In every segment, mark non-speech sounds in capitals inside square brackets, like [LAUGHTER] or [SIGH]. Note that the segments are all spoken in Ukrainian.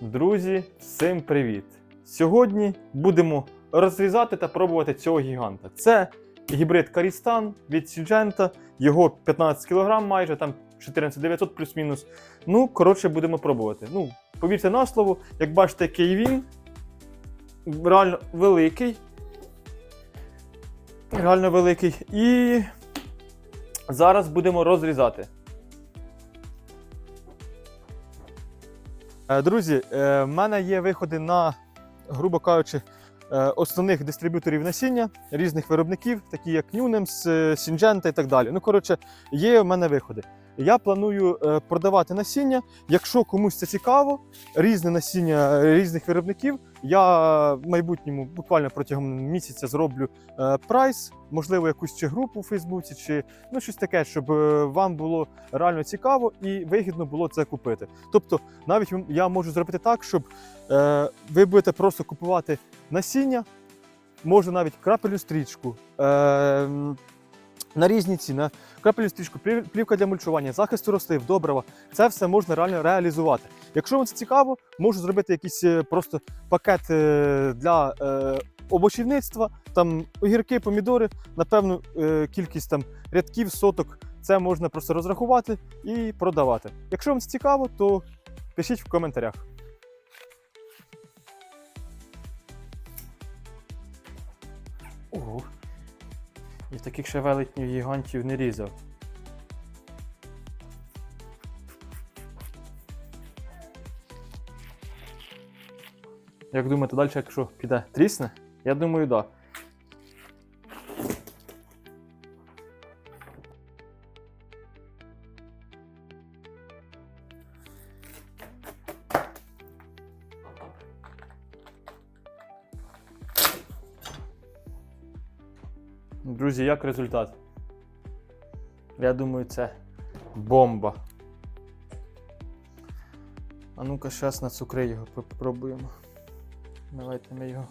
Друзі, всім привіт! Сьогодні будемо розрізати та пробувати цього гіганта. Це гібрид Карістан від Сіджента, його 15 кг майже, там 14900 плюс-мінус. Ну, коротше, будемо пробувати. Ну, повірте на слово, як бачите, який він реально великий. Реально великий. І зараз будемо розрізати. Друзі, е, в мене є виходи на, грубо кажучи, е, основних дистриб'юторів насіння різних виробників, такі як Nunems, е, Syngenta і так далі. Ну, коротше, є в мене виходи. Я планую е, продавати насіння. Якщо комусь це цікаво, різне насіння е, різних виробників. Я в майбутньому буквально протягом місяця зроблю е, прайс, можливо, якусь чи групу у Фейсбуці, чи ну щось таке, щоб вам було реально цікаво і вигідно було це купити. Тобто, навіть я можу зробити так, щоб ви будете просто купувати насіння, може навіть крапельну стрічку. На різні ціни, крапельну стрічку, плів- плівка для мульчування, захисту рослин, добрива. Це все можна реально реалізувати. Якщо вам це цікаво, можу зробити якийсь е, просто пакет е, для е, овочівництва, там огірки, помідори, на певну кількість там рядків, соток. Це можна просто розрахувати і продавати. Якщо вам це цікаво, то пишіть в коментарях. Ого. І таких ще велетнів гігантів не різав. Як думаєте, далі, якщо піде трісне? Я думаю, так. Да. Друзі, як результат? Я думаю, це бомба. А ну-ка, зараз на цукри його попробуємо. Давайте ми його.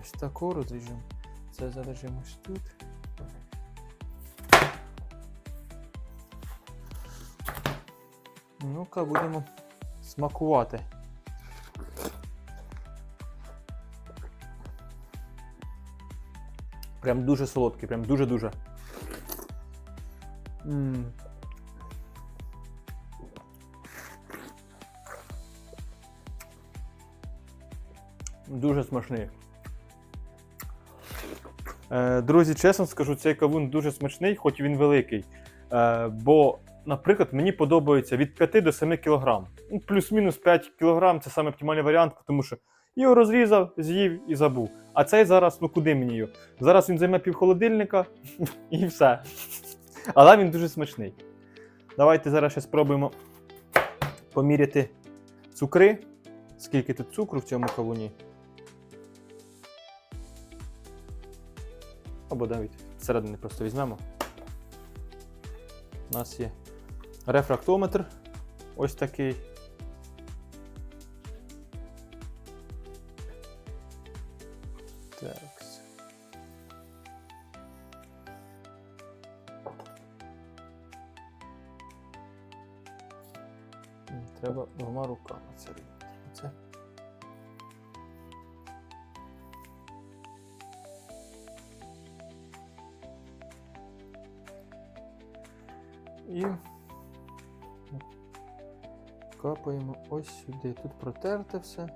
Ось таку розріжемо. Це залежимо ось тут. Ну-ка, будемо смакувати. Прям дуже солодкий, прям дуже-дуже. Дуже смачний. Е, друзі, чесно скажу, цей кавун дуже смачний, хоч він великий. Е, бо, наприклад, мені подобається від 5 до 7 кг. Ну, плюс-мінус 5 кг це саме оптимальний варіант, тому що його розрізав, з'їв і забув. А цей зараз, ну куди мені його? Зараз він займе пів холодильника [LAUGHS] і все. Але він дуже смачний. Давайте зараз ще спробуємо поміряти цукри. Скільки тут цукру в цьому кавуні? Або навіть зсередини просто візьмемо. У нас є рефрактометр. Ось такий. Треба двома руками це робити. Це. І капаємо ось сюди. Тут протерте все.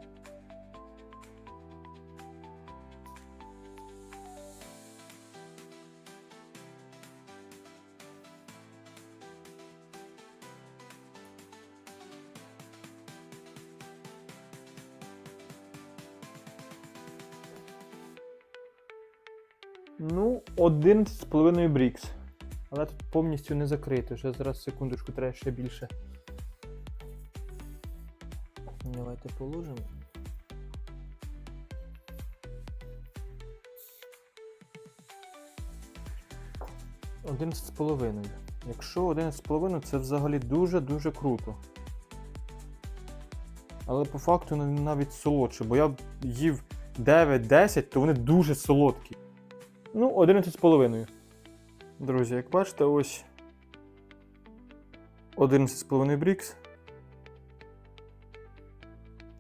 Ну, 11,5 брікс. Але тут повністю не закрито. Ще зараз секундочку треба ще більше. Давайте положимо. Одинадцять з половиною. Якщо 11,5 це взагалі дуже-дуже круто. Але по факту навіть солодше, бо я їв 9-10, то вони дуже солодкі. Ну, 11,5. Друзі, як бачите, ось 11,5 брікс.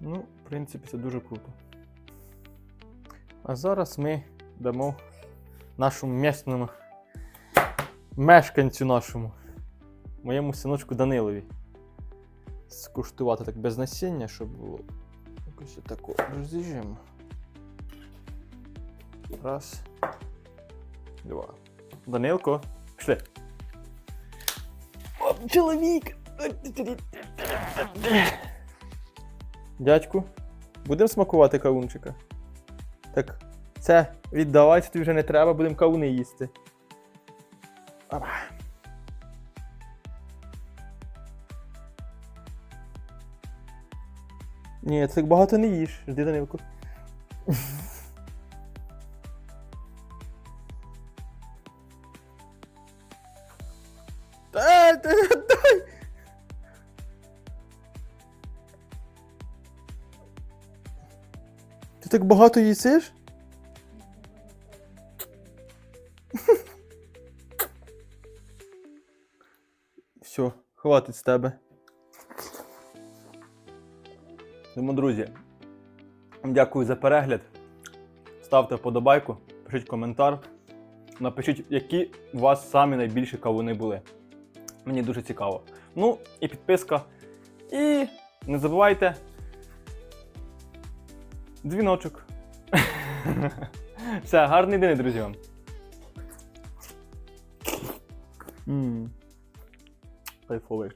Ну, в принципі, це дуже круто. А зараз ми дамо нашому місному мешканцю нашому, моєму синочку Данилові. Скуштувати так без насіння, щоб було. Якось тако розріжемо. Раз. Два. Данилко, пішли. О, чоловік! Дядьку, будемо смакувати кавунчика? Так, це віддавай, тобі вже не треба, будемо кавуни їсти. Опа. Ні, так багато не їш. Жди Данилку. Дай, дай, дай. Ти так багато їсиш? Все, хватить з тебе. Тому, друзі, дякую за перегляд. Ставте вподобайку, пишіть коментар. Напишіть, які у вас самі найбільші кавуни були. Мені дуже цікаво. Ну, і підписка. І не забувайте. Дзвіночок. [LAUGHS] Все, гарний день, друзі вам. Кайфовий.